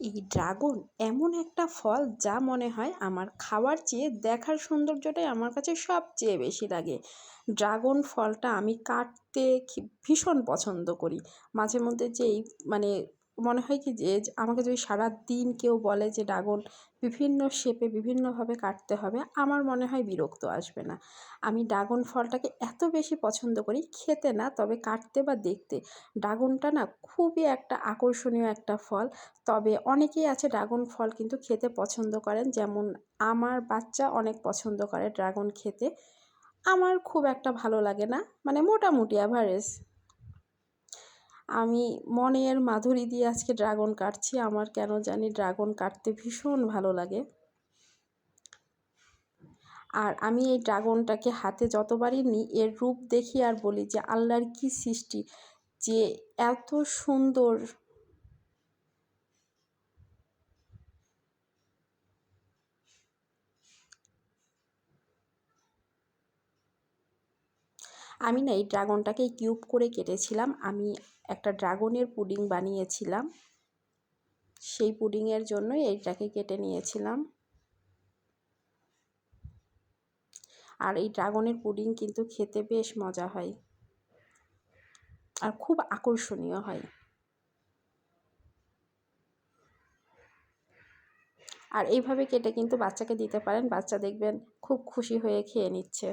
এই ড্রাগন এমন একটা ফল যা মনে হয় আমার খাওয়ার চেয়ে দেখার সৌন্দর্যটাই আমার কাছে সবচেয়ে বেশি লাগে। ড্রাগন ফলটা আমি কাটতে ভীষণ পছন্দ করি। মাঝে মধ্যে যেই মানে মনে হয় কি যে আমাকে যদি সারাদিন কেউ বলে যে, ড্রাগন বিভিন্ন শেপে বিভিন্নভাবে কাটতে হবে আমার মনে হয় বিরক্ত আসবে না। আমি ড্রাগন ফলটাকে এত বেশি পছন্দ করি, খেতে না, তবে কাটতে বা দেখতে, ড্রাগনটা না খুবই একটা আকর্ষণীয় একটা ফল। তবে অনেকেই আছে ড্রাগন ফল কিন্তু খেতে পছন্দ করেন, যেমন আমার বাচ্চা অনেক পছন্দ করে ড্রাগন খেতে। আমার খুব একটা ভালো লাগে না মানে মোটামুটি অ্যাভারেজ আমি মনের মাধুরী দিয়ে আজকে ড্রাগন কাটছি। আমার কেন জানি ড্রাগন কাটতে ভীষণ ভালো লাগে। আর আমি এই ড্রাগনটাকে হাতে যতবারই নিই, এর রূপ দেখি আর বলি যে আল্লাহর কি সৃষ্টি, যে এত সুন্দর আমি না এই ড্রাগনটাকে কিউব করে কেটেছিলাম। আমি একটা ড্রাগনের পুডিং বানিয়েছিলাম। সেই পুডিংয়ের জন্যই এইটাকে কেটে নিয়েছিলাম। আর এই ড্রাগনের পুডিং কিন্তু খেতে বেশ মজা হয়। আর খুব আকর্ষণীয় হয়। আর এইভাবে কেটে কিন্তু বাচ্চাকে দিতে পারেন। বাচ্চা দেখবেন খুব খুশি হয়ে খেয়ে নিচ্ছে।